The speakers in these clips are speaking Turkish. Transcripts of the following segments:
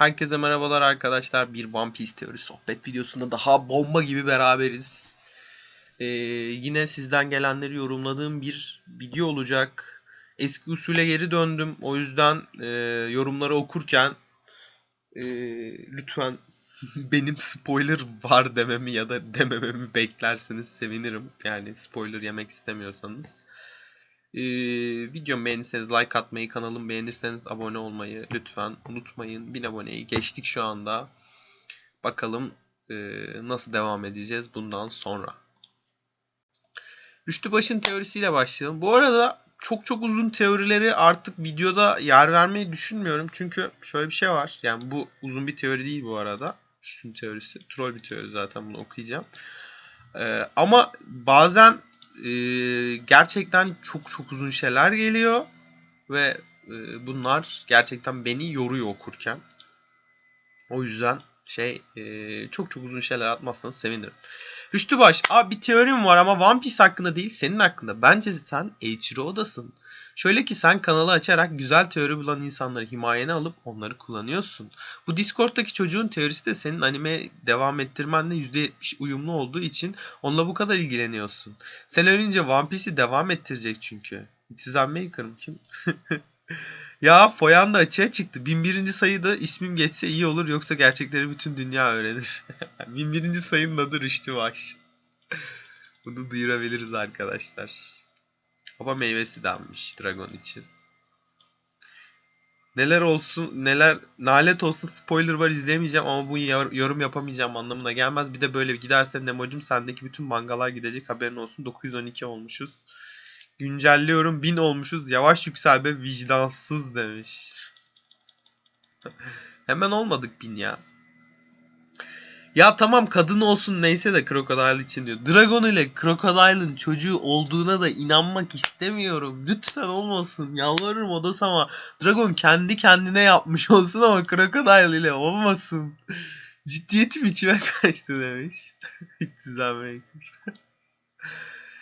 Herkese merhabalar arkadaşlar. Bir One Piece teori sohbet videosunda daha bomba gibi beraberiz. Ee, yine sizden gelenleri yorumladığım bir video olacak. Eski usule geri döndüm. O yüzden e, yorumları okurken e, lütfen benim spoiler var dememi ya da demememi beklerseniz sevinirim. Yani spoiler yemek istemiyorsanız. Ee, videomu beğenirseniz like atmayı, kanalımı beğenirseniz abone olmayı lütfen unutmayın. 1000 aboneyi geçtik şu anda. Bakalım e, nasıl devam edeceğiz bundan sonra. Rüştü Baş'ın teorisiyle başlayalım. Bu arada çok çok uzun teorileri artık videoda yer vermeyi düşünmüyorum. Çünkü şöyle bir şey var. Yani bu uzun bir teori değil bu arada. Rüştü'nün teorisi. Troll bir teori zaten bunu okuyacağım. Ee, ama bazen e, gerçekten çok çok uzun şeyler geliyor ve e, bunlar gerçekten beni yoruyor okurken. O yüzden şey e, çok çok uzun şeyler atmazsanız sevinirim. Rüştü Baş, abi bir teorim var ama One Piece hakkında değil senin hakkında. Bence sen Eiichiro'dasın. Şöyle ki sen kanalı açarak güzel teori bulan insanları himayene alıp onları kullanıyorsun. Bu Discord'daki çocuğun teorisi de senin anime devam ettirmenle %70 uyumlu olduğu için onunla bu kadar ilgileniyorsun. Sen ölünce One Piece'i devam ettirecek çünkü. Susan Maker'ım kim? ya Foyan da açığa çıktı. 1001. sayıda ismim geçse iyi olur yoksa gerçekleri bütün dünya öğrenir. 1001. sayının adı Rüştü Baş. Bunu duyurabiliriz arkadaşlar. Baba meyvesi denmiş Dragon için. Neler olsun neler nalet olsun spoiler var izleyemeyeceğim ama bu yor- yorum yapamayacağım anlamına gelmez. Bir de böyle giderse Nemo'cum sendeki bütün mangalar gidecek haberin olsun 912 olmuşuz. Güncelliyorum 1000 olmuşuz yavaş yüksel be vicdansız demiş. Hemen olmadık 1000 ya. Ya tamam kadın olsun neyse de Crocodile için diyor. Dragon ile Crocodile'ın çocuğu olduğuna da inanmak istemiyorum. Lütfen olmasın. Yalvarırım odasama. Dragon kendi kendine yapmış olsun ama Crocodile ile olmasın. Ciddiyetim içime kaçtı demiş. Sizden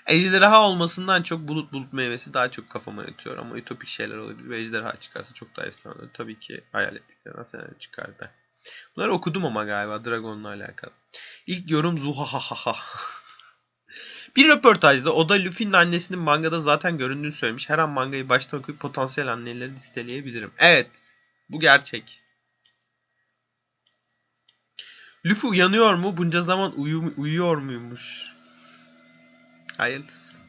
Ejderha olmasından çok bulut bulut meyvesi daha çok kafama yatıyor ama ütopik şeyler olabilir ejderha çıkarsa çok daha efsane olur. Tabii ki hayal ettiklerinden senaryo çıkardı. Bunları okudum ama galiba Dragon'la alakalı. İlk yorum zuhahaha. Bir röportajda o da Luffy'nin annesinin mangada zaten göründüğünü söylemiş. Her an mangayı baştan okuyup potansiyel anneleri listeleyebilirim. Evet. Bu gerçek. Luffy uyanıyor mu? Bunca zaman uyu uyuyor muymuş? Hayırlısı.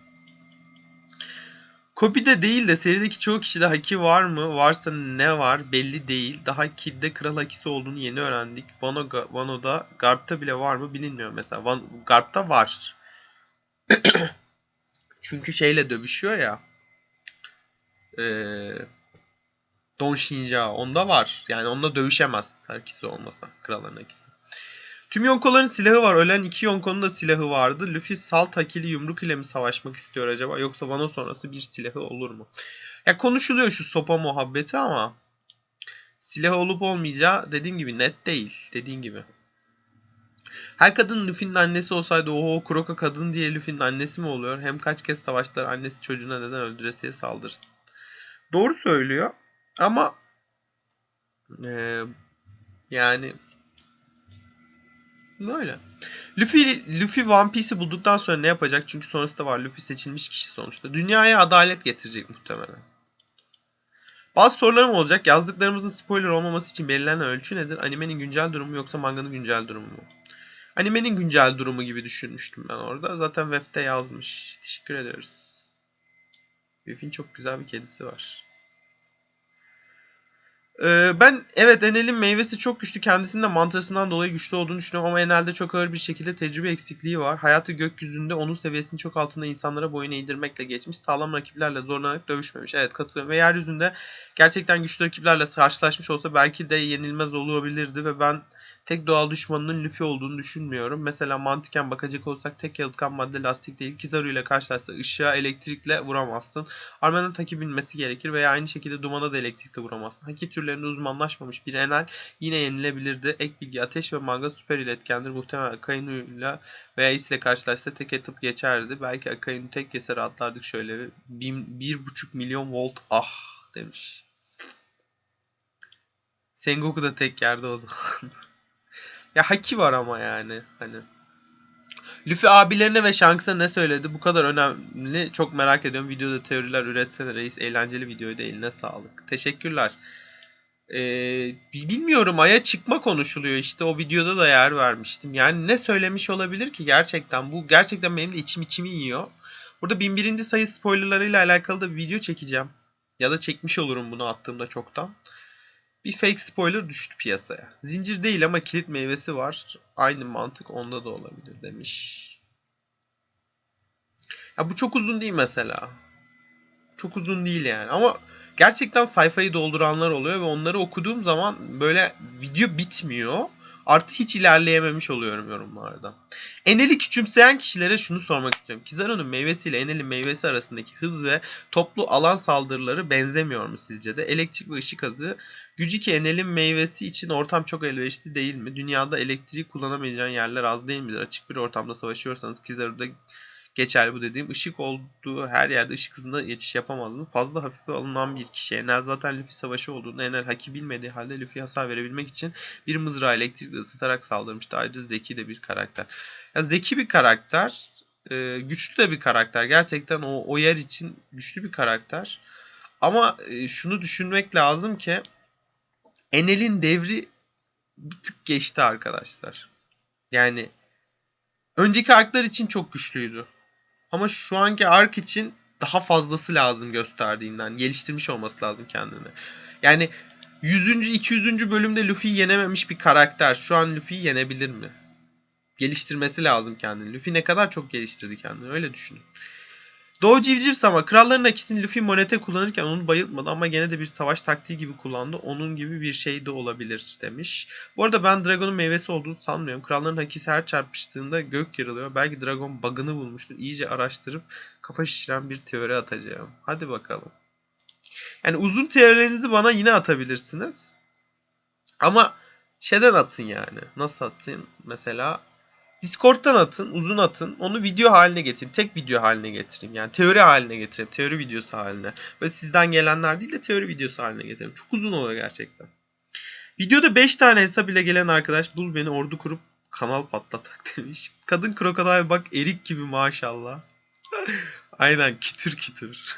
Kopi'de değil de serideki çoğu kişide haki var mı? Varsa ne var? Belli değil. Daha Kid'de kral hakisi olduğunu yeni öğrendik. Wano, Wano'da Garp'ta bile var mı bilinmiyor mesela. Van, Garp'ta var. Çünkü şeyle dövüşüyor ya. Ee, Don Shinja onda var. Yani onunla dövüşemez. Hakisi olmasa. Kralların hakisi. Tüm Yonkoların silahı var. Ölen iki Yonko'nun da silahı vardı. Luffy salt hakili yumruk ile mi savaşmak istiyor acaba? Yoksa Wano sonrası bir silahı olur mu? Ya konuşuluyor şu sopa muhabbeti ama silah olup olmayacağı dediğim gibi net değil. Dediğim gibi. Her kadın Luffy'nin annesi olsaydı oho Kuroka kadın diye Luffy'nin annesi mi oluyor? Hem kaç kez savaştılar annesi çocuğuna neden öldüresiye saldırsın. Doğru söylüyor ama ee, yani Böyle. Luffy, Luffy One Piece'i bulduktan sonra ne yapacak? Çünkü sonrasında var. Luffy seçilmiş kişi sonuçta. Dünyaya adalet getirecek muhtemelen. Bazı sorularım olacak. Yazdıklarımızın spoiler olmaması için belirlenen ölçü nedir? Animenin güncel durumu yoksa manganın güncel durumu mu? Animenin güncel durumu gibi düşünmüştüm ben orada. Zaten Web'de yazmış. Teşekkür ediyoruz. Luffy'nin çok güzel bir kedisi var. Ee, ben evet Enel'in meyvesi çok güçlü. Kendisinin de mantırasından dolayı güçlü olduğunu düşünüyorum ama Enel'de çok ağır bir şekilde tecrübe eksikliği var. Hayatı gökyüzünde onun seviyesinin çok altında insanlara boyun eğdirmekle geçmiş. Sağlam rakiplerle zorlanarak dövüşmemiş. Evet katılıyorum. Ve yeryüzünde gerçekten güçlü rakiplerle karşılaşmış olsa belki de yenilmez olabilirdi ve ben tek doğal düşmanının Luffy olduğunu düşünmüyorum. Mesela mantıken bakacak olsak tek yalıtkan madde lastik değil. Kizaru ile karşılaşsa ışığa elektrikle vuramazsın. Armanın taki binmesi gerekir veya aynı şekilde dumana da elektrikle vuramazsın. Haki türlerinde uzmanlaşmamış bir enel yine yenilebilirdi. Ek bilgi ateş ve manga süper iletkendir. Muhtemelen Akainu veya Ace ile karşılaşsa tek atıp geçerdi. Belki Akainu tek keser atlardık şöyle. Bir, bir buçuk milyon volt ah demiş. Sengoku da tek yerde o zaman. ya Haki var ama yani hani. Luffy abilerine ve Shanks'a ne söyledi? Bu kadar önemli. Çok merak ediyorum. Videoda teoriler üretsene reis. Eğlenceli videoydu. Eline sağlık. Teşekkürler. Ee, bilmiyorum. Ay'a çıkma konuşuluyor. İşte o videoda da yer vermiştim. Yani ne söylemiş olabilir ki gerçekten? Bu gerçekten benim de içim içimi yiyor. Burada 1001. sayı spoilerlarıyla alakalı da bir video çekeceğim. Ya da çekmiş olurum bunu attığımda çoktan. Bir fake spoiler düştü piyasaya. Zincir değil ama kilit meyvesi var. Aynı mantık onda da olabilir demiş. Ya bu çok uzun değil mesela. Çok uzun değil yani ama gerçekten sayfayı dolduranlar oluyor ve onları okuduğum zaman böyle video bitmiyor. Artı hiç ilerleyememiş oluyorum yorumlarda. Enel'i küçümseyen kişilere şunu sormak istiyorum. Kizaru'nun meyvesiyle Enel'in meyvesi arasındaki hız ve toplu alan saldırıları benzemiyor mu sizce de? Elektrik ve ışık hızı gücü ki Enel'in meyvesi için ortam çok elverişli değil mi? Dünyada elektriği kullanamayacağın yerler az değil midir? Açık bir ortamda savaşıyorsanız Kizaru'da geçerli bu dediğim. Işık olduğu her yerde ışık hızında geçiş yapamazdı. Fazla hafife alınan bir kişi. Enel zaten Luffy savaşı olduğunda Enel haki bilmediği halde Luffy'ye hasar verebilmek için bir mızrağı elektrikle ısıtarak saldırmıştı. Ayrıca zeki de bir karakter. Ya zeki bir karakter. E, güçlü de bir karakter. Gerçekten o, o yer için güçlü bir karakter. Ama e, şunu düşünmek lazım ki Enel'in devri bir tık geçti arkadaşlar. Yani önceki arklar için çok güçlüydü. Ama şu anki ark için daha fazlası lazım gösterdiğinden. Geliştirmiş olması lazım kendini. Yani 100. 200. bölümde Luffy'yi yenememiş bir karakter. Şu an Luffy'yi yenebilir mi? Geliştirmesi lazım kendini. Luffy ne kadar çok geliştirdi kendini öyle düşünün. Doğu Civciv Sama kralların akisini Luffy monete kullanırken onu bayıltmadı ama gene de bir savaş taktiği gibi kullandı. Onun gibi bir şey de olabilir demiş. Bu arada ben Dragon'un meyvesi olduğunu sanmıyorum. Kralların akisi her çarpıştığında gök yarılıyor. Belki Dragon bug'ını bulmuştur. İyice araştırıp kafa şişiren bir teori atacağım. Hadi bakalım. Yani uzun teorilerinizi bana yine atabilirsiniz. Ama şeyden atın yani. Nasıl atın? Mesela Discord'dan atın, uzun atın. Onu video haline getirin. Tek video haline getireyim. Yani teori haline getireyim. Teori videosu haline. Böyle sizden gelenler değil de teori videosu haline getireyim. Çok uzun oluyor gerçekten. Videoda 5 tane hesap ile gelen arkadaş bul beni ordu kurup kanal patlatak demiş. Kadın krokodil bak erik gibi maşallah. Aynen kütür kütür.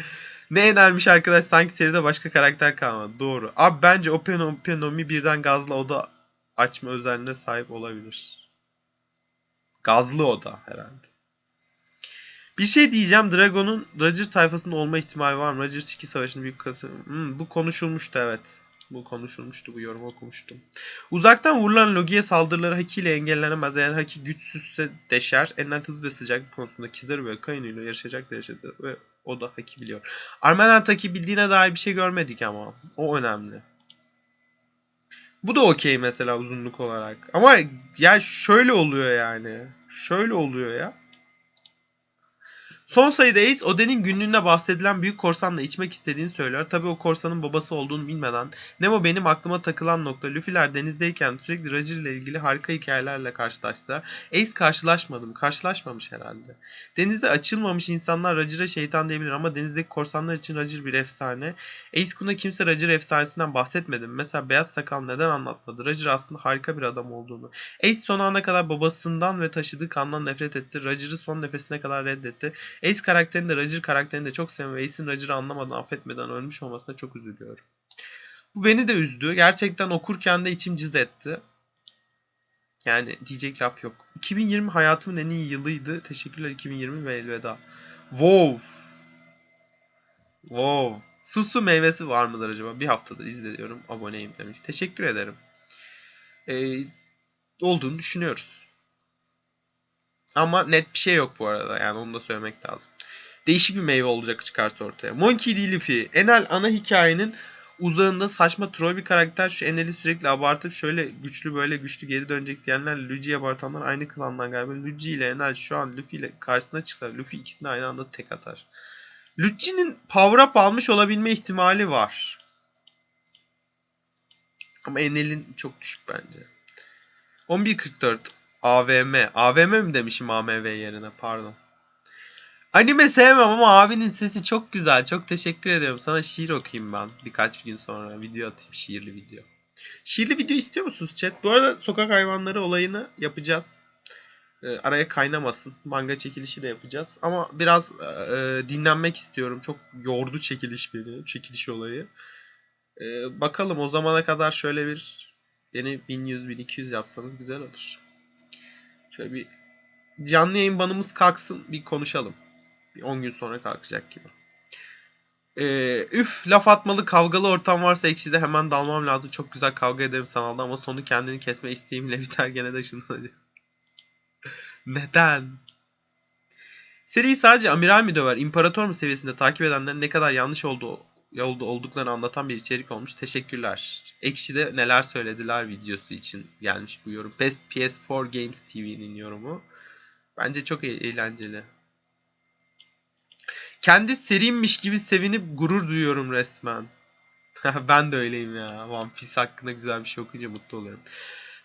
ne enermiş arkadaş sanki seride başka karakter kalmadı. Doğru. Abi bence Open Openomi birden gazla oda açma özelliğine sahip olabilir. Gazlı oda herhalde. Bir şey diyeceğim. Dragon'un Roger tayfasında olma ihtimali var mı? Roger 2 savaşının büyük kası. Hmm, bu konuşulmuştu evet. Bu konuşulmuştu. Bu yorumu okumuştum. Uzaktan vurulan Logi'ye saldırıları Haki ile engellenemez. Eğer Haki güçsüzse deşer. Enel hız ve sıcaklık konusunda Kizaru ve Kainu ile yarışacak derecede ve o da Haki biliyor. Armenen Taki bildiğine dair bir şey görmedik ama. O önemli. Bu da okey mesela uzunluk olarak. Ama ya şöyle oluyor yani. Şöyle oluyor ya. Son sayıda Ace, Oden'in günlüğünde bahsedilen büyük korsanla içmek istediğini söyler. Tabi o korsanın babası olduğunu bilmeden. Nemo benim aklıma takılan nokta. Luffy'ler denizdeyken sürekli Roger ile ilgili harika hikayelerle karşılaştı. Ace karşılaşmadı mı? Karşılaşmamış herhalde. Denizde açılmamış insanlar Roger'a şeytan diyebilir ama denizdeki korsanlar için Roger bir efsane. Ace Kun'a kimse Roger efsanesinden bahsetmedi? Mesela Beyaz Sakal neden anlatmadı? Roger aslında harika bir adam olduğunu. Ace son ana kadar babasından ve taşıdığı kandan nefret etti. Roger'ı son nefesine kadar reddetti. Ace karakterini de Roger karakterini de çok seviyorum ve Ace'in Roger'ı anlamadan affetmeden ölmüş olmasına çok üzülüyorum. Bu beni de üzdü. Gerçekten okurken de içim cız etti. Yani diyecek laf yok. 2020 hayatımın en iyi yılıydı. Teşekkürler 2020 ve elveda. Wow. Wow. Susu meyvesi var mıdır acaba? Bir haftadır izliyorum. Aboneyim demiş. Teşekkür ederim. Ee, olduğunu düşünüyoruz. Ama net bir şey yok bu arada. Yani onu da söylemek lazım. Değişik bir meyve olacak çıkarsa ortaya. Monkey D. Luffy. Enel ana hikayenin uzağında saçma troll bir karakter. Şu Enel'i sürekli abartıp şöyle güçlü böyle güçlü geri dönecek diyenler Luigi'yi abartanlar aynı klandan galiba. Luigi ile Enel şu an Luffy ile karşısına çıksa Luffy ikisini aynı anda tek atar. Luigi'nin power up almış olabilme ihtimali var. Ama Enel'in çok düşük bence. 11.44 AVM. AVM mi demişim AMV yerine pardon. Anime sevmem ama abinin sesi çok güzel. Çok teşekkür ediyorum. Sana şiir okuyayım ben birkaç gün sonra. Video atayım şiirli video. Şiirli video istiyor musunuz chat? Bu arada sokak hayvanları olayını yapacağız. Ee, araya kaynamasın. Manga çekilişi de yapacağız. Ama biraz e, dinlenmek istiyorum. Çok yordu çekiliş beni. Çekiliş olayı. Ee, bakalım o zamana kadar şöyle bir yeni 1100-1200 yapsanız güzel olur. Şöyle bir canlı yayın banımız kalksın bir konuşalım. Bir 10 gün sonra kalkacak gibi. Ee, üf laf atmalı kavgalı ortam varsa ekşide hemen dalmam lazım. Çok güzel kavga ederim sanalda ama sonu kendini kesme isteğimle biter gene de. Neden? Seriyi sadece amiral mi döver, imparator mu seviyesinde takip edenlerin ne kadar yanlış olduğu olduklarını anlatan bir içerik olmuş. Teşekkürler. Ekşi'de neler söylediler videosu için gelmiş bu yorum. PS, PS4 Games TV'nin yorumu. Bence çok e- eğlenceli. Kendi serimmiş gibi sevinip gurur duyuyorum resmen. ben de öyleyim ya. One Piece hakkında güzel bir şey okuyunca mutlu oluyorum.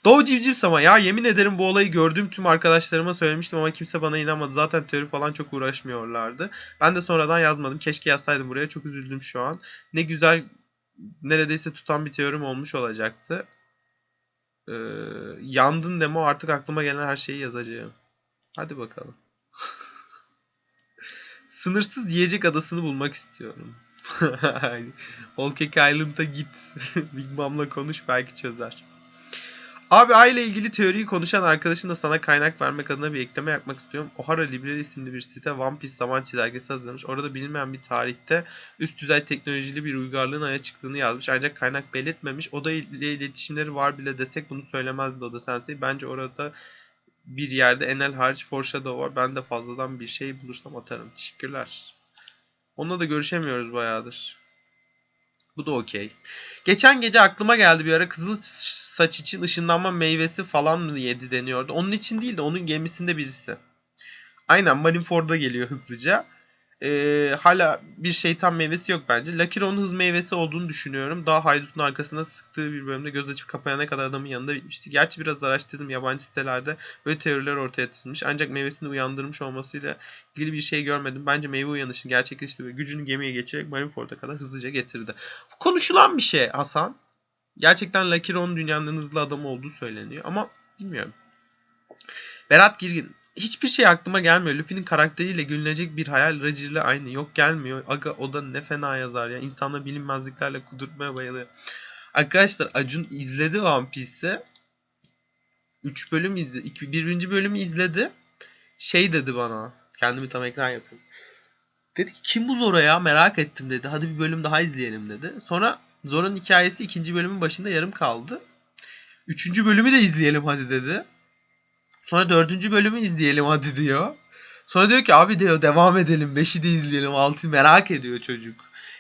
Doğu Civciv Sama ya yemin ederim bu olayı gördüğüm tüm arkadaşlarıma söylemiştim ama kimse bana inanmadı. Zaten teori falan çok uğraşmıyorlardı. Ben de sonradan yazmadım. Keşke yazsaydım buraya. Çok üzüldüm şu an. Ne güzel neredeyse tutan bir teorim olmuş olacaktı. Ee, yandın demo artık aklıma gelen her şeyi yazacağım. Hadi bakalım. Sınırsız yiyecek adasını bulmak istiyorum. Whole Cake Island'a git. Big Mom'la konuş belki çözer. Abi Ay ile ilgili teoriyi konuşan arkadaşın da sana kaynak vermek adına bir ekleme yapmak istiyorum. Ohara Library isimli bir site One Piece zaman çizelgesi hazırlamış. Orada bilinmeyen bir tarihte üst düzey teknolojili bir uygarlığın aya çıktığını yazmış. Ancak kaynak belirtmemiş. Oda ile iletişimleri var bile desek bunu söylemezdi Oda Sensei. Bence orada bir yerde Enel hariç Foreshadow var. Ben de fazladan bir şey bulursam atarım. Teşekkürler. Onunla da görüşemiyoruz bayağıdır. Bu da okey. Geçen gece aklıma geldi bir ara kızıl saç için ışınlanma meyvesi falan mı yedi deniyordu. Onun için değil de onun gemisinde birisi. Aynen Marineford'a geliyor hızlıca. Ee, hala bir şeytan meyvesi yok bence. Lakiron'un hız meyvesi olduğunu düşünüyorum. Daha haydutun arkasına sıktığı bir bölümde göz açıp kapayana kadar adamın yanında bitmişti. Gerçi biraz araştırdım yabancı sitelerde böyle teoriler ortaya atılmış. Ancak meyvesini uyandırmış olmasıyla ilgili bir şey görmedim. Bence meyve uyanışını gerçekleşti ve gücünü gemiye geçirerek Marineford'a kadar hızlıca getirdi. Bu konuşulan bir şey Hasan. Gerçekten Lakiron dünyanın hızlı adamı olduğu söyleniyor ama bilmiyorum. Berat Girgin. Hiçbir şey aklıma gelmiyor. Luffy'nin karakteriyle gülünecek bir hayal Roger ile aynı. Yok gelmiyor. Aga o da ne fena yazar ya. İnsanlar bilinmezliklerle kudurtmaya bayılıyor. Arkadaşlar Acun izledi One Piece'i. 3 bölüm izledi. 2, birinci bölümü izledi. Şey dedi bana. Kendimi tam ekran yapayım. Dedi ki kim bu Zoro ya merak ettim dedi. Hadi bir bölüm daha izleyelim dedi. Sonra Zoro'nun hikayesi ikinci bölümün başında yarım kaldı. Üçüncü bölümü de izleyelim hadi dedi. Sonra dördüncü bölümü izleyelim hadi diyor. Sonra diyor ki abi diyor devam edelim. Beşi de izleyelim. Altı merak ediyor çocuk.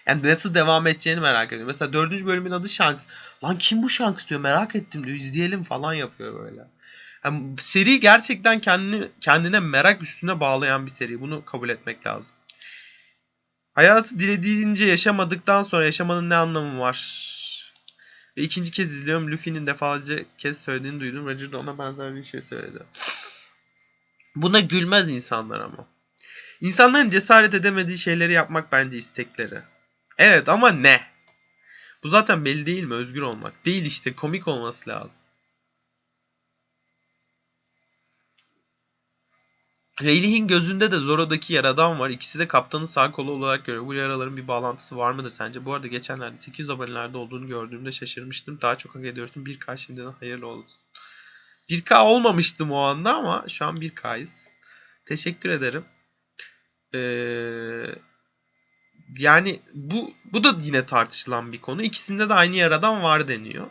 Yani nasıl devam edeceğini merak ediyor. Mesela dördüncü bölümün adı Shanks. Lan kim bu Shanks diyor merak ettim diyor. izleyelim falan yapıyor böyle. Yani seri gerçekten kendini kendine merak üstüne bağlayan bir seri. Bunu kabul etmek lazım. Hayatı dilediğince yaşamadıktan sonra yaşamanın ne anlamı var? Ve ikinci kez izliyorum. Luffy'nin defalarca kez söylediğini duydum. Roger de ona benzer bir şey söyledi. Buna gülmez insanlar ama. İnsanların cesaret edemediği şeyleri yapmak bence istekleri. Evet ama ne? Bu zaten belli değil mi? Özgür olmak. Değil işte. Komik olması lazım. Rayleigh'in gözünde de Zoro'daki yaradan var. İkisi de kaptanın sağ kolu olarak görüyor. Bu yaraların bir bağlantısı var mıdır sence? Bu arada geçenlerde 800 abonelerde olduğunu gördüğümde şaşırmıştım. Daha çok hak ediyorsun. 1K şimdiden hayırlı olsun. 1K olmamıştım o anda ama şu an 1K'yız. Teşekkür ederim. Ee, yani bu bu da yine tartışılan bir konu. İkisinde de aynı yaradan var deniyor.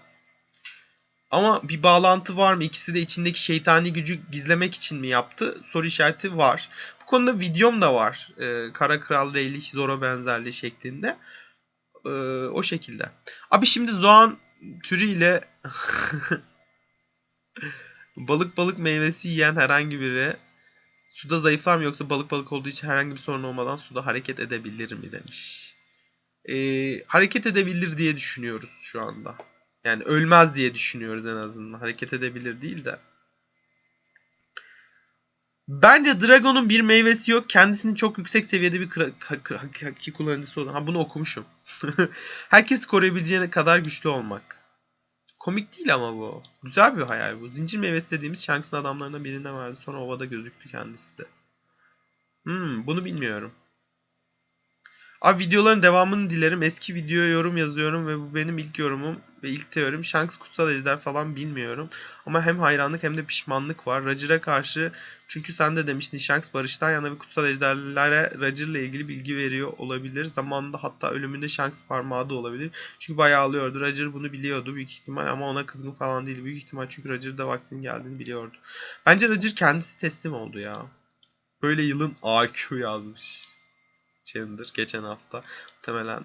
Ama bir bağlantı var mı? İkisi de içindeki şeytani gücü gizlemek için mi yaptı? Soru işareti var. Bu konuda videom da var. Ee, Kara Kral Reyli Zoro benzerliği şeklinde. Ee, o şekilde. Abi şimdi Zoan türüyle balık balık meyvesi yiyen herhangi biri suda zayıflar mı yoksa balık balık olduğu için herhangi bir sorun olmadan suda hareket edebilir mi demiş. Ee, hareket edebilir diye düşünüyoruz şu anda. Yani ölmez diye düşünüyoruz en azından. Hareket edebilir değil de. Bence Dragon'un bir meyvesi yok. Kendisinin çok yüksek seviyede bir haki kullanıcısı olan. Ha bunu okumuşum. Herkes koruyabileceğine kadar güçlü olmak. Komik değil ama bu. Güzel bir hayal bu. Zincir meyvesi dediğimiz Shanks'ın adamlarından birine vardı. Sonra ovada gözüktü kendisi de. Hmm, bunu bilmiyorum. Abi videoların devamını dilerim. Eski videoya yorum yazıyorum ve bu benim ilk yorumum ve ilk teorim. Shanks kutsal ejder falan bilmiyorum. Ama hem hayranlık hem de pişmanlık var. Roger'a karşı çünkü sen de demiştin Shanks barıştan yana ve kutsal ejderlere Roger'la ilgili bilgi veriyor olabilir. Zamanında hatta ölümünde Shanks parmağı da olabilir. Çünkü bayağı ağlıyordu. Roger bunu biliyordu büyük ihtimal ama ona kızgın falan değil. Büyük ihtimal çünkü Roger da vaktinin geldiğini biliyordu. Bence Roger kendisi teslim oldu ya. Böyle yılın AQ yazmış. Chandler geçen hafta. Muhtemelen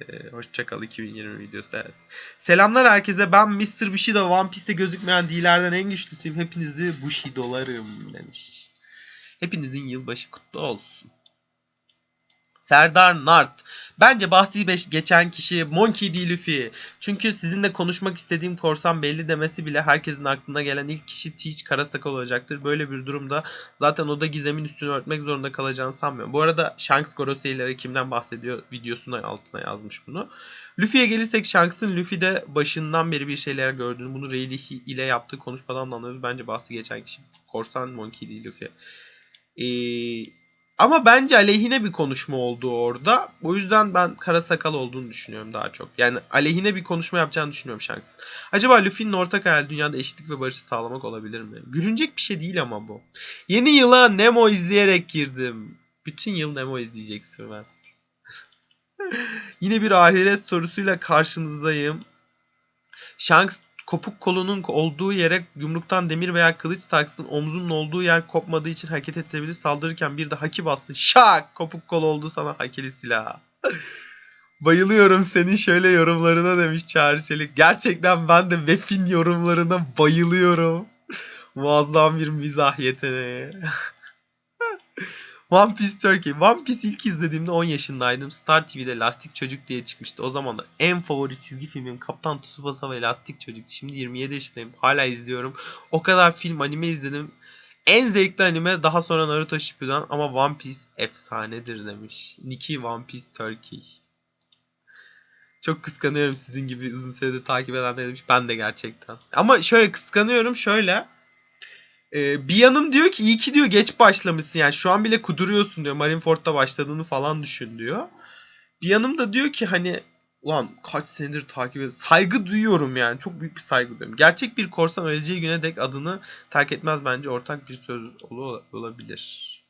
e, Hoşçakal 2020 videosu evet. Selamlar herkese ben Mr. Bushido One Piece'te gözükmeyen D'lerden en güçlüsüyüm. Hepinizi Bushido'larım demiş. Hepinizin yılbaşı kutlu olsun. Serdar Nart. Bence bahsi geçen kişi Monkey D. Luffy. Çünkü sizinle konuşmak istediğim korsan belli demesi bile herkesin aklına gelen ilk kişi Teach Karasakal olacaktır. Böyle bir durumda zaten o da gizemin üstünü örtmek zorunda kalacağını sanmıyorum. Bu arada Shanks Gorosei'lere kimden bahsediyor videosuna altına yazmış bunu. Luffy'ye gelirsek Shanks'ın Luffy'de başından beri bir şeyler gördüğünü, bunu Rayleigh ile yaptığı konuşmadan da anlıyoruz. Bence bahsi geçen kişi korsan Monkey D. Luffy. Ee, ama bence aleyhine bir konuşma oldu orada. O yüzden ben kara sakal olduğunu düşünüyorum daha çok. Yani aleyhine bir konuşma yapacağını düşünmüyorum Shanks. Acaba Luffy'nin ortak hayal dünyada eşitlik ve barışı sağlamak olabilir mi? Gülünecek bir şey değil ama bu. Yeni yıla Nemo izleyerek girdim. Bütün yıl Nemo izleyeceksin ben. Yine bir ahiret sorusuyla karşınızdayım. Shanks kopuk kolunun olduğu yere yumruktan demir veya kılıç taksın. Omzunun olduğu yer kopmadığı için hareket edebilir. Saldırırken bir de haki bassın. Şak! Kopuk kol oldu sana hakeli silah. Bayılıyorum senin şöyle yorumlarına demiş Çağrı Çelik. Gerçekten ben de Vef'in yorumlarına bayılıyorum. Muazzam bir mizah yeteneği. One Piece Turkey. One Piece ilk izlediğimde 10 yaşındaydım. Star TV'de Lastik Çocuk diye çıkmıştı. O zaman da en favori çizgi filmim Kaptan Tsubasa ve Lastik Çocuk. Şimdi 27 yaşındayım. Hala izliyorum. O kadar film, anime izledim. En zevkli anime daha sonra Naruto Shippuden ama One Piece efsanedir demiş. Nikki One Piece Turkey. Çok kıskanıyorum sizin gibi uzun süredir takip edenler demiş. Ben de gerçekten. Ama şöyle kıskanıyorum şöyle. Ee, bir yanım diyor ki iyi ki diyor geç başlamışsın yani şu an bile kuduruyorsun diyor. Marineford'da başladığını falan düşün diyor. Bir yanım da diyor ki hani ulan kaç senedir takip ediyorum. Saygı duyuyorum yani. Çok büyük bir saygı duyuyorum. Gerçek bir korsan öleceği güne dek adını terk etmez bence. Ortak bir söz ol- olabilir.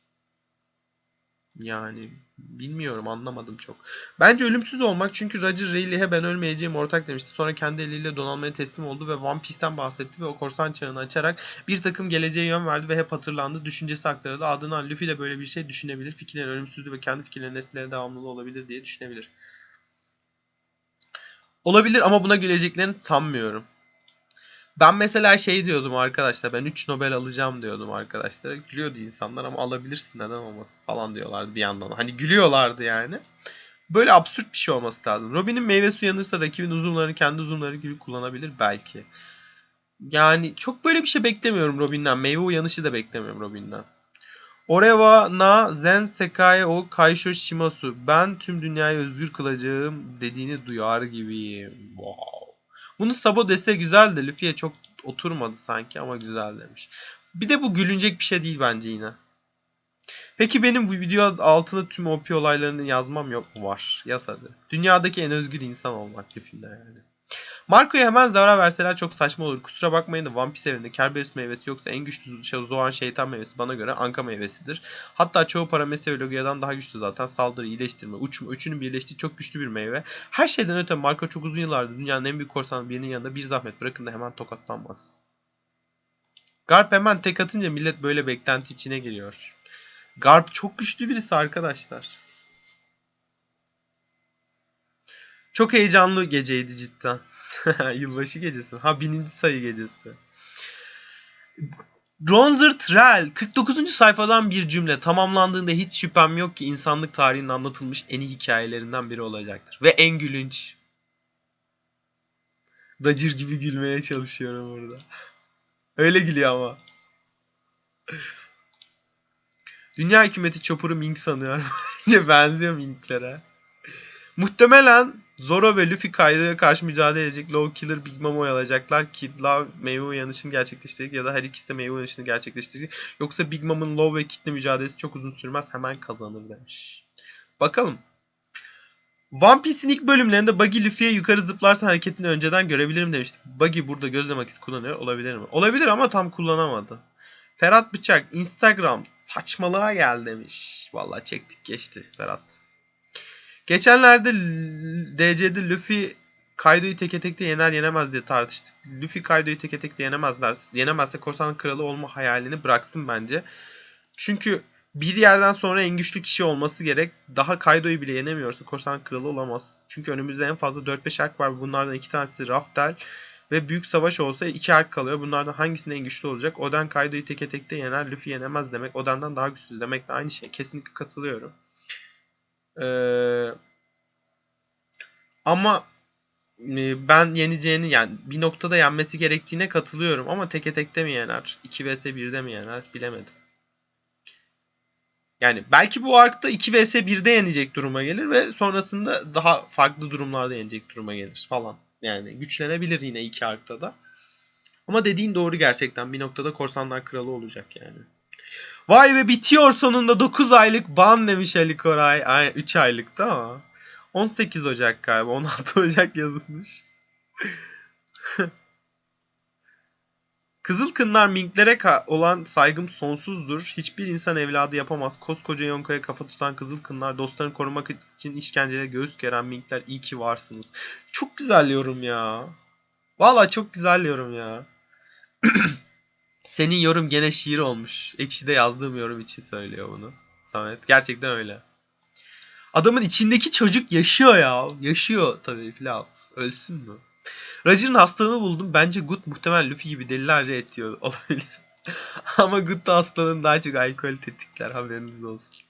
Yani bilmiyorum anlamadım çok. Bence ölümsüz olmak çünkü Roger Rayleigh'e ben ölmeyeceğim ortak demişti. Sonra kendi eliyle donanmaya teslim oldu ve One Piece'ten bahsetti ve o korsan çağını açarak bir takım geleceğe yön verdi ve hep hatırlandı. Düşüncesi aktarıldı. Adından Luffy de böyle bir şey düşünebilir. Fikirlerin ölümsüzlüğü ve kendi fikirlerinin nesillere devamlılığı olabilir diye düşünebilir. Olabilir ama buna güleceklerini sanmıyorum. Ben mesela şey diyordum arkadaşlar ben 3 Nobel alacağım diyordum arkadaşlar. Gülüyordu insanlar ama alabilirsin neden olmasın falan diyorlardı bir yandan. Hani gülüyorlardı yani. Böyle absürt bir şey olması lazım. Robin'in meyvesi uyanırsa rakibin uzunlarını kendi uzunları gibi kullanabilir belki. Yani çok böyle bir şey beklemiyorum Robin'den. Meyve uyanışı da beklemiyorum Robin'den. Oreva na zen sekai o kaisho shimasu. Ben tüm dünyayı özgür kılacağım dediğini duyar gibiyim. Wow. Bunu Sabo dese güzel de Luffy'ye çok oturmadı sanki ama güzel demiş. Bir de bu gülünecek bir şey değil bence yine. Peki benim bu video altına tüm OP olaylarını yazmam yok mu? Var. Yaz hadi. Dünyadaki en özgür insan olmak Luffy'de yani. Marco'ya hemen zarar verseler çok saçma olur. Kusura bakmayın da One Piece evinde Kerberos meyvesi yoksa en güçlü şey Zoan şeytan meyvesi bana göre Anka meyvesidir. Hatta çoğu Paramesya ve Logia'dan daha güçlü zaten. Saldırı, iyileştirme, uçma, üçünün birleştiği çok güçlü bir meyve. Her şeyden öte Marco çok uzun yıllardır dünyanın en büyük korsanı birinin yanında bir zahmet bırakın da hemen tokatlanmaz. Garp hemen tek atınca millet böyle beklenti içine giriyor. Garp çok güçlü birisi arkadaşlar. Çok heyecanlı geceydi cidden. Yılbaşı gecesi. Ha bininci sayı gecesi. Bronzer Trell 49. sayfadan bir cümle tamamlandığında hiç şüphem yok ki insanlık tarihinin anlatılmış en iyi hikayelerinden biri olacaktır. Ve en gülünç. Roger gibi gülmeye çalışıyorum burada. Öyle gülüyor ama. Dünya hükümeti Chopper'ı Mink sanıyor. Bence benziyor Mink'lere. Muhtemelen Zoro ve Luffy Kaido'ya karşı mücadele edecek. Law Killer Big Mom'u oyalayacaklar. Kid Love meyve uyanışını gerçekleştirecek ya da her ikisi de meyve uyanışını gerçekleştirecek. Yoksa Big Mom'un Law ve Kid'le mücadelesi çok uzun sürmez. Hemen kazanır demiş. Bakalım. One Piece'in ilk bölümlerinde Buggy Luffy'ye yukarı zıplarsa hareketini önceden görebilirim demiştik. Buggy burada gözlem akisi kullanıyor. Olabilir mi? Olabilir ama tam kullanamadı. Ferhat Bıçak Instagram saçmalığa gel demiş. Vallahi çektik geçti Ferhat. Geçenlerde DC'de Luffy Kaido'yu teke tekte yener yenemez diye tartıştık. Luffy Kaido'yu teke tekte yenemezler. Yenemezse korsan kralı olma hayalini bıraksın bence. Çünkü bir yerden sonra en güçlü kişi olması gerek. Daha Kaido'yu bile yenemiyorsa korsan kralı olamaz. Çünkü önümüzde en fazla 4-5 ark var. Bunlardan iki tanesi Raftel ve büyük savaş olsa iki ark kalıyor. Bunlardan hangisinin en güçlü olacak? Oden Kaido'yu teke tekte yener, Luffy yenemez demek. Oden'den daha güçlü demek de aynı şey. Kesinlikle katılıyorum. Ee, ama e, ben yeneceğini yani bir noktada yenmesi gerektiğine katılıyorum. Ama teke tekte mi yener? 2 vs 1'de mi yener? Bilemedim. Yani belki bu arkta 2 vs 1'de yenecek duruma gelir ve sonrasında daha farklı durumlarda yenecek duruma gelir falan. Yani güçlenebilir yine iki arkta da. Ama dediğin doğru gerçekten. Bir noktada korsanlar kralı olacak yani. Vay be bitiyor sonunda 9 aylık ban demiş Ali Koray. Ay, 3 aylıkta ama. 18 Ocak galiba. 16 Ocak yazılmış. Kızıl Kınlar minklere olan saygım sonsuzdur. Hiçbir insan evladı yapamaz. Koskoca Yonka'ya kafa tutan Kızıl Kınlar dostlarını korumak için işkenceye göğüs geren minkler iyi ki varsınız. Çok güzel yorum ya. Valla çok güzel yorum ya. Senin yorum gene şiir olmuş. Ekşi'de yazdığım yorum için söylüyor bunu. Samet. Gerçekten öyle. Adamın içindeki çocuk yaşıyor ya. Yaşıyor tabii filan. Ölsün mü? Roger'ın hastalığını buldum. Bence Good muhtemelen Luffy gibi delilerce et olabilir. Ama Good da hastalığını daha çok alkol tetikler haberiniz olsun.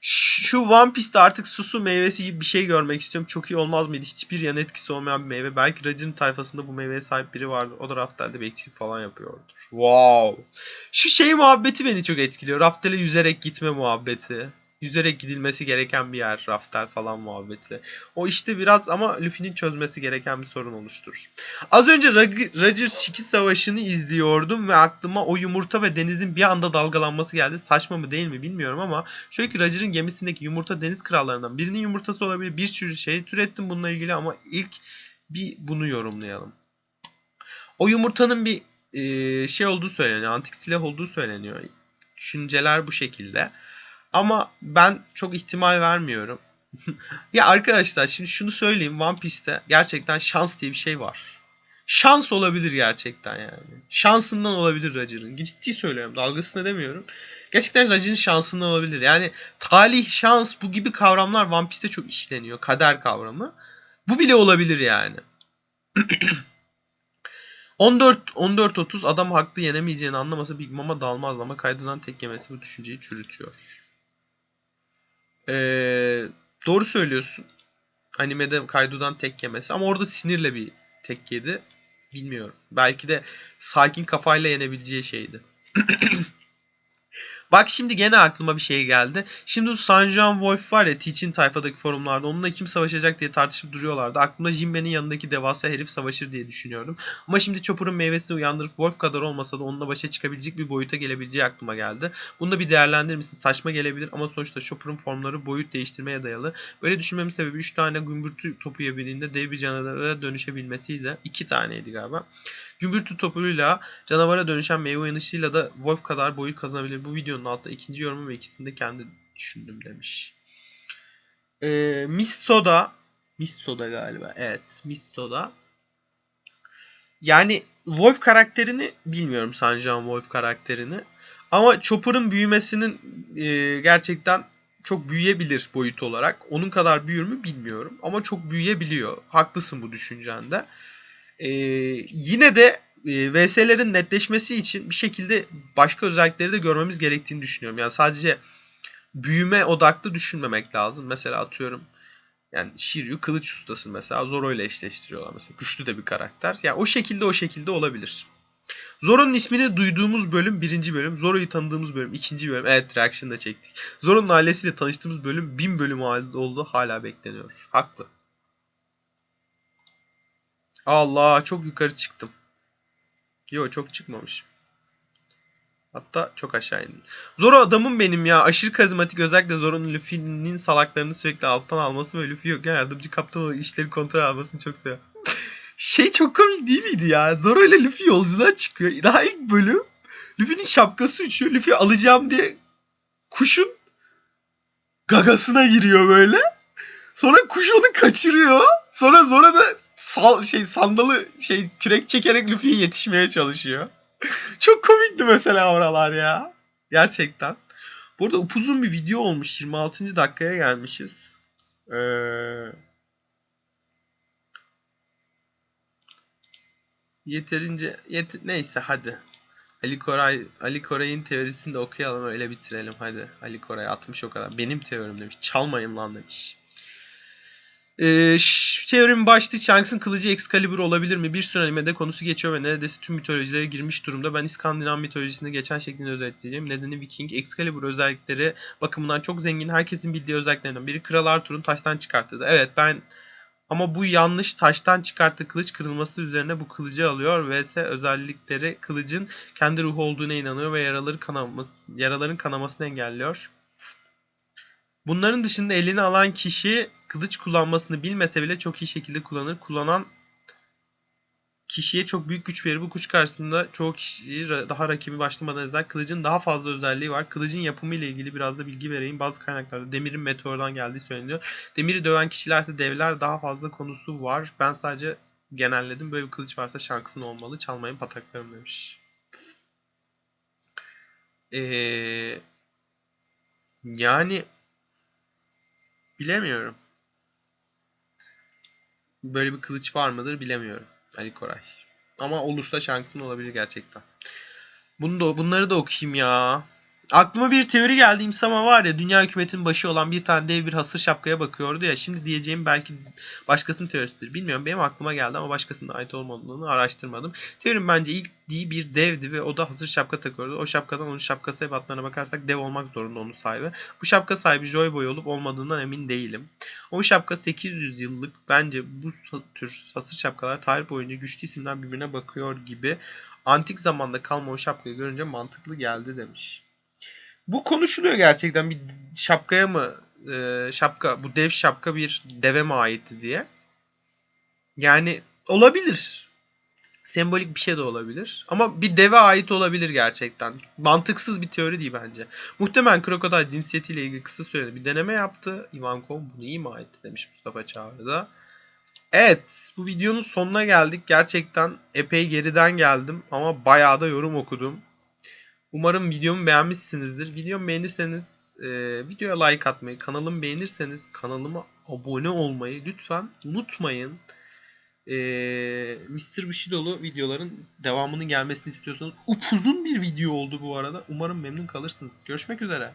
Şu One Piece'te artık susu meyvesi gibi bir şey görmek istiyorum. Çok iyi olmaz mıydı? Hiçbir yan etkisi olmayan bir meyve. Belki Roger'ın tayfasında bu meyveye sahip biri vardır. O da Raftel'de bekçilik falan yapıyordur. Wow. Şu şey muhabbeti beni çok etkiliyor. Raftel'e yüzerek gitme muhabbeti. Yüzerek gidilmesi gereken bir yer. Raftel falan muhabbeti. O işte biraz ama Luffy'nin çözmesi gereken bir sorun oluşturur. Az önce Roger Shiki Savaşı'nı izliyordum ve aklıma o yumurta ve denizin bir anda dalgalanması geldi. Saçma mı değil mi bilmiyorum ama şöyle ki Roger'ın gemisindeki yumurta deniz krallarından birinin yumurtası olabilir. Bir sürü şey türettim bununla ilgili ama ilk bir bunu yorumlayalım. O yumurtanın bir şey olduğu söyleniyor. Antik silah olduğu söyleniyor. Düşünceler bu şekilde. Ama ben çok ihtimal vermiyorum. ya arkadaşlar şimdi şunu söyleyeyim. One Piece'te gerçekten şans diye bir şey var. Şans olabilir gerçekten yani. Şansından olabilir Roger'ın. Ciddi söylüyorum. Dalgasını demiyorum. Gerçekten Roger'ın şansından olabilir. Yani talih, şans bu gibi kavramlar One Piece'te çok işleniyor. Kader kavramı. Bu bile olabilir yani. 14 14 30 adam haklı yenemeyeceğini anlamasa Big Mama dalmaz ama kaydıdan tek yemesi bu düşünceyi çürütüyor. Ee, doğru söylüyorsun. Animede Kaido'dan tek yemesi ama orada sinirle bir tek yedi. Bilmiyorum. Belki de sakin kafayla yenebileceği şeydi. Bak şimdi gene aklıma bir şey geldi. Şimdi Sanjuan Wolf var ya Teach'in tayfadaki forumlarda onunla kim savaşacak diye tartışıp duruyorlardı. Aklımda Jinbe'nin yanındaki devasa herif savaşır diye düşünüyordum. Ama şimdi Chopper'ın meyvesini uyandırıp Wolf kadar olmasa da onunla başa çıkabilecek bir boyuta gelebileceği aklıma geldi. Bunu da bir değerlendirir misin? Saçma gelebilir ama sonuçta Chopper'ın formları boyut değiştirmeye dayalı. Böyle düşünmemin sebebi 3 tane gümbürtü topu yabildiğinde dev bir canavara dönüşebilmesiydi. 2 taneydi galiba. Gümbürtü topuyla canavara dönüşen meyve uyanışıyla da Wolf kadar boyut kazanabilir. Bu videonun altında ikinci yorumu ve ikisini de kendi düşündüm demiş. Ee, Miss Soda Miss Soda galiba. Evet. Miss Soda. Yani Wolf karakterini bilmiyorum Sanjian Wolf karakterini. Ama Chopper'ın büyümesinin e, gerçekten çok büyüyebilir boyut olarak. Onun kadar büyür mü bilmiyorum. Ama çok büyüyebiliyor. Haklısın bu düşüncende. Ee, yine de e, VS'lerin netleşmesi için bir şekilde başka özellikleri de görmemiz gerektiğini düşünüyorum. Yani sadece büyüme odaklı düşünmemek lazım. Mesela atıyorum yani Shiryu kılıç ustası mesela Zoro ile eşleştiriyorlar mesela. Güçlü de bir karakter. Yani o şekilde o şekilde olabilir. Zoro'nun ismini duyduğumuz bölüm birinci bölüm. Zoro'yu tanıdığımız bölüm ikinci bölüm. Evet reaction da çektik. Zoro'nun ailesiyle tanıştığımız bölüm bin bölüm oldu. Hala bekleniyor. Haklı. Allah çok yukarı çıktım. Yo çok çıkmamış. Hatta çok aşağı indim. Zoro adamım benim ya. Aşırı karizmatik. Özellikle Zoro'nun Luffy'nin salaklarını sürekli alttan alması ve Luffy yokken yardımcı kaptan olarak işleri kontrol almasını çok seviyorum. şey çok komik değil miydi ya? Zoro ile Luffy yolculuğa çıkıyor. Daha ilk bölüm Luffy'nin şapkası uçuyor. Luffy alacağım diye kuşun gagasına giriyor böyle. Sonra kuş onu kaçırıyor. Sonra Zoro da sal, şey sandalı şey kürek çekerek Luffy'ye yetişmeye çalışıyor. Çok komikti mesela oralar ya. Gerçekten. Bu arada upuzun bir video olmuş. 26. dakikaya gelmişiz. Ee... Yeterince yet neyse hadi. Ali Koray Ali Koray'ın teorisini de okuyalım öyle bitirelim hadi. Ali Koray atmış o kadar. Benim teorim demiş. Çalmayın lan demiş. Ee, teorimin başlığı Shanks'ın kılıcı Excalibur olabilir mi? Bir sürü animede konusu geçiyor ve neredeyse tüm mitolojilere girmiş durumda. Ben İskandinav mitolojisinde geçen şeklinde özetleyeceğim. Nedeni Viking. Excalibur özellikleri bakımından çok zengin. Herkesin bildiği özelliklerinden biri Kral Arthur'un taştan çıkarttığı. Evet ben ama bu yanlış taştan çıkarttığı kılıç kırılması üzerine bu kılıcı alıyor vs özellikleri kılıcın kendi ruhu olduğuna inanıyor ve yaraları kanaması, yaraların kanamasını engelliyor. Bunların dışında elini alan kişi kılıç kullanmasını bilmese bile çok iyi şekilde kullanır. Kullanan kişiye çok büyük güç verir. Bu güç karşısında çoğu kişi daha rakibi başlamadan ezer. Kılıcın daha fazla özelliği var. Kılıcın yapımı ile ilgili biraz da bilgi vereyim. Bazı kaynaklarda demirin meteordan geldiği söyleniyor. Demiri döven kişilerse devler daha fazla konusu var. Ben sadece genelledim. Böyle bir kılıç varsa şansın olmalı. Çalmayın pataklarım demiş. Ee, yani bilemiyorum. Böyle bir kılıç var mıdır bilemiyorum. Ali Koray. Ama olursa şansın olabilir gerçekten. Bunu da, bunları da okuyayım ya. Aklıma bir teori geldi. İmsama var ya dünya hükümetinin başı olan bir tane dev bir hasır şapkaya bakıyordu ya. Şimdi diyeceğim belki başkasının teorisidir. Bilmiyorum benim aklıma geldi ama başkasına ait olmadığını araştırmadım. Teorim bence ilk diye bir devdi ve o da hasır şapka takıyordu. O şapkadan onun şapkası ebatlarına bakarsak dev olmak zorunda onun sahibi. Bu şapka sahibi Joy Boy olup olmadığından emin değilim. O şapka 800 yıllık bence bu tür hasır şapkalar tarih boyunca güçlü isimler birbirine bakıyor gibi. Antik zamanda kalma o şapkayı görünce mantıklı geldi demiş. Bu konuşuluyor gerçekten bir şapkaya mı e, şapka bu dev şapka bir deve mi aitti diye. Yani olabilir. Sembolik bir şey de olabilir. Ama bir deve ait olabilir gerçekten. Mantıksız bir teori değil bence. Muhtemelen krokodil cinsiyetiyle ilgili kısa sürede bir deneme yaptı. Ivankov bunu ima etti demiş Mustafa Çağrı da. Evet bu videonun sonuna geldik. Gerçekten epey geriden geldim ama bayağı da yorum okudum. Umarım videomu beğenmişsinizdir. Videomu beğenirseniz e, videoya like atmayı, kanalımı beğenirseniz kanalıma abone olmayı lütfen unutmayın. E, Mr. Bushido'lu videoların devamının gelmesini istiyorsanız upuzun bir video oldu bu arada. Umarım memnun kalırsınız. Görüşmek üzere.